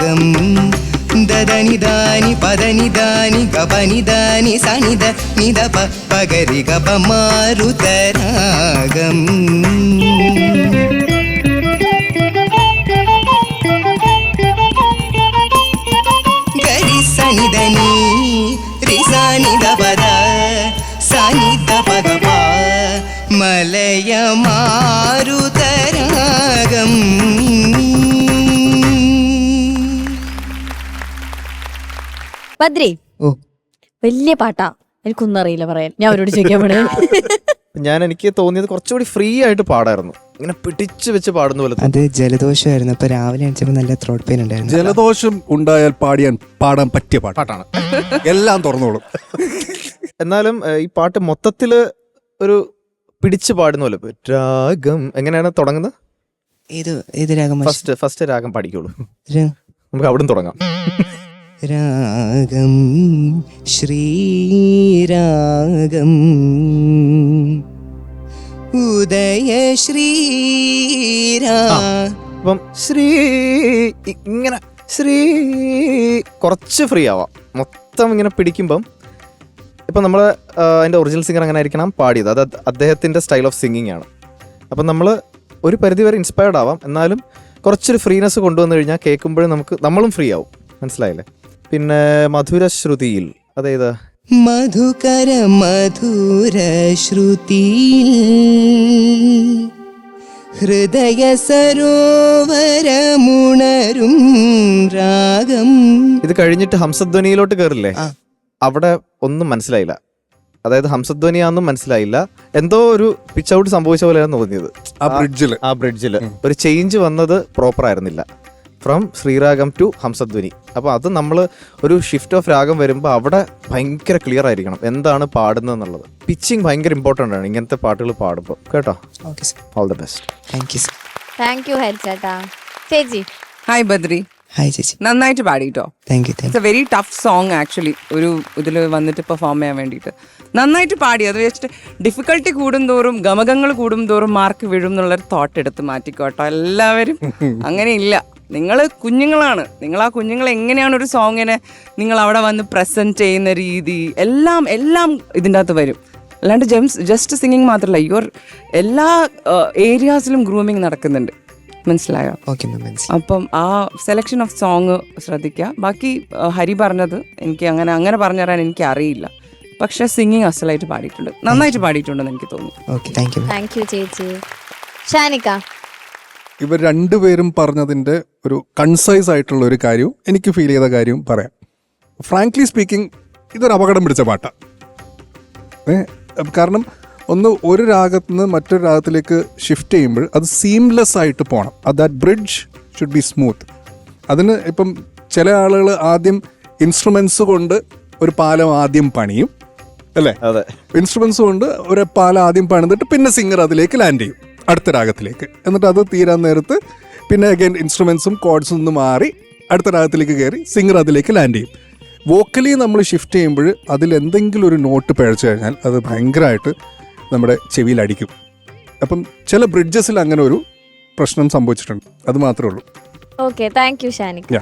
பதம் ததனி தானி பதனி தானி கபனி தானி சனித நித ப பகரி கப மாருதராகம் கரி சனிதனி ரிசானித பத சனித பகபா மலய மாருதராகம். ബദ്രി ഓ. വലിയ പാട്ടാ. എനിക്കൊന്നും അറിയില്ല പറയാൻ. ഞാൻ അവരോട് ചോദിക്കാൻ പോണേ. ഞാൻ എനിക്ക് തോന്നിയത് കുറച്ചുകൂടി ഫ്രീ ആയിട്ട് പാടായിരുന്നു. ഇങ്ങനെ പിടിച്ചു വെച്ച് പാടുന്ന പോലെ. അത് ജലദോഷമായിരുന്നു. അപ്പൊ രാവിലെ അടിച്ചപ്പോ നല്ല ത്രോട്ട് പെയിൻ ഉണ്ടായിരുന്നു. ജലദോഷം ഉണ്ടായാൽ പാടിയാൻ പാടാൻ പറ്റിയ പാട്ടാണ്. എല്ലാം തുറന്നോളും. എന്നാലും ഈ പാട്ട് മൊത്തത്തിൽ ഒരു പിടിച്ചു പാടുന്ന പോലെ രാഗം. എങ്ങനെയാണ് തുടങ്ങുന്നത്? ഏത് ഏത് രാഗം ഫസ്റ്റ് ഫസ്റ്റ് രാഗം പാടിക്കോളൂ. നമുക്ക് അവിടെ തുടങ്ങാം. രാഗം ശ്രീരാഗം. ഉദയ ശ്രീരാ അപ്പം ശ്രീ ഇങ്ങനെ ശ്രീ കുറച്ച് ഫ്രീ ആവാം. മൊത്തം ഇങ്ങനെ പിടിക്കുമ്പം ഇപ്പം നമ്മൾ അതിന്റെ ഒറിജിനൽ സിംഗർ അങ്ങനെ ആയിരിക്കണം? പാടിയത്. അത് അദ്ദേഹത്തിന്റെ സ്റ്റൈൽ ഓഫ് സിംഗിങ് ആണ്. അപ്പം നമ്മൾ ഒരു പരിധി വരെ ഇൻസ്പയർഡ് ആവാം. എന്നാലും കുറച്ചൊരു ഫ്രീനെസ് കൊണ്ടുവന്നു കഴിഞ്ഞാൽ കേൾക്കുമ്പോഴും നമുക്ക് നമ്മളും ഫ്രീ ആവും. മനസ്സിലായില്ലേ? പിന്നെ മധുരശ്രുതിയിൽ അതേത്? മധുകര മധുര ശ്രുതി ഹൃദയ സരോവരമുണരും രാഗം. ഇത് കഴിഞ്ഞിട്ട് ഹംസധ്വനിയിലോട്ട് കയറില്ലേ അവിടെ ഒന്നും മനസ്സിലായില്ല. അതായത് ഹംസധ്വനിയാന്നും മനസ്സിലായില്ല. എന്തോ ഒരു പിച്ച് ഔട്ട് സംഭവിച്ച പോലെയാണ് തോന്നിയത്. ആ ബ്രിഡ്ജിൽ ആ ബ്രിഡ്ജിൽ ഒരു ചേഞ്ച് വന്നത് പ്രോപ്പർ ആയിരുന്നില്ല. From Sreeragam to Hamsadhwani. അപ്പോൾ അത് നമ്മൾ ഒരു ഷിഫ്റ്റ് ഓഫ് രാഗം വരുമ്പോൾ അവിടെ ഭയങ്കര ക്ലിയർ ആയിരിക്കണം എന്താണ് പാടുന്നത് എന്നുള്ളത്. പിച്ചിങ് ഭയങ്കര ഇമ്പോർട്ടന്റ് ആണ് ഇങ്ങനത്തെ പാട്ടുകൾ പാടുമ്പോൾ കേട്ടോ? Okay all the best thank you sir thank you ഹരിച്ചേട്ടാ ചേച്ചി. ഹായ് ബദ്രി ഹായ് ചേച്ചി. നന്നായിട്ട് പാടിട്ടോ? Thank you it's a very tough song actually ഒരു ഇതിൽ വന്നിട്ട് പെർഫോം ചെയ്യാൻ വേണ്ടിയിട്ട്. നന്നായിട്ട് പാടി. അത് വെച്ചിട്ട് ഡിഫിക്കൽട്ടി കൂടുന്തോറും ഗമകങ്ങൾ കൂടുന്തോറും മാർക്ക് വീഴും എന്നുള്ളൊരു തോട്ട് എടുത്ത് മാറ്റിക്കോട്ടോ എല്ലാവരും. അങ്ങനെയില്ല. നിങ്ങൾ കുഞ്ഞുങ്ങളാണ്. നിങ്ങൾ ആ കുഞ്ഞുങ്ങളെ എങ്ങനെയാണ് ഒരു സോങ്ങിനെ നിങ്ങൾ അവിടെ വന്ന് പ്രസന്റ് ചെയ്യുന്ന രീതി? എല്ലാം എല്ലാം ഇതിന്റെ അകത്ത് വരും. അല്ലാണ്ട് ജെംസ് ജസ്റ്റ് സിംഗിങ് മാത്രമല്ല യുവർ എല്ലാ ഏരിയാസിലും ഗ്രൂമിങ് നടക്കുന്നുണ്ട്. മനസ്സിലായോ? ഓക്കെ അപ്പം ആ സെലക്ഷൻ ഓഫ് സോങ് ശ്രദ്ധിക്കുക ബാക്കി ഹരി പറഞ്ഞത് എനിക്ക് അങ്ങനെ അങ്ങനെ പറഞ്ഞു തരാൻ എനിക്ക് അറിയില്ല. പക്ഷെ സിംഗിങ് അസലായിട്ട് പാടിയിട്ടുണ്ട്. നന്നായിട്ട് പാടിയിട്ടുണ്ടെന്ന് എനിക്ക് തോന്നി okay thank you ma'am thank you ചേച്ചി. ഷാനിക്ക. ഇവർ രണ്ടുപേരും പറഞ്ഞതിന്റെ ഒരു കൺസൈസ് ആയിട്ടുള്ള ഒരു കാര്യവും എനിക്ക് ഫീൽ ചെയ്ത കാര്യവും പറയാം. ഫ്രാങ്ക്ലി സ്പീക്കിംഗ് ഇതൊരു അപകടം പിടിച്ച പാട്ടാണ് ഏ കാരണം ഒന്ന് ഒരു രാഗത്ത് നിന്ന് മറ്റൊരു രാഗത്തിലേക്ക് ഷിഫ്റ്റ് ചെയ്യുമ്പോൾ അത് സീംലെസ് ആയിട്ട് പോകണം അത് that bridge should be smooth അതിന് ഇപ്പം ചില ആളുകൾ ആദ്യം ഇൻസ്ട്രുമെൻസ് കൊണ്ട് ഒരു പാലം ആദ്യം പണിയും അല്ലേ? അതെ. ഇൻസ്ട്രുമെൻസ് കൊണ്ട് ഒരു പാലം ആദ്യം പണിതിട്ട് പിന്നെ സിംഗർ അതിലേക്ക് ലാൻഡ് ചെയ്യും അടുത്ത രാഗത്തിലേക്ക്. എന്നിട്ട് അത് തീരാൻ നേരത്ത് പിന്നെ അഗൈൻ ഇൻസ്ട്രുമെൻസും കോഡ്സും ഒന്ന് മാറി അടുത്ത രാഗത്തിലേക്ക് കയറി സിംഗർ അതിലേക്ക് ലാൻഡ് ചെയ്യും. വോക്കലി നമ്മൾ ഷിഫ്റ്റ് ചെയ്യുമ്പോൾ അതിൽ എന്തെങ്കിലും ഒരു നോട്ട് പിഴച്ചു കഴിഞ്ഞാൽ അത് ഭയങ്കരമായിട്ട് നമ്മുടെ ചെവിയിൽ അടിക്കും. അപ്പം ചില ബ്രിഡ്ജസിൽ അങ്ങനെ ഒരു പ്രശ്നം സംഭവിച്ചിട്ടുണ്ട്. അത് മാത്രമേ ഉള്ളൂ. Okay thank you Shanikka.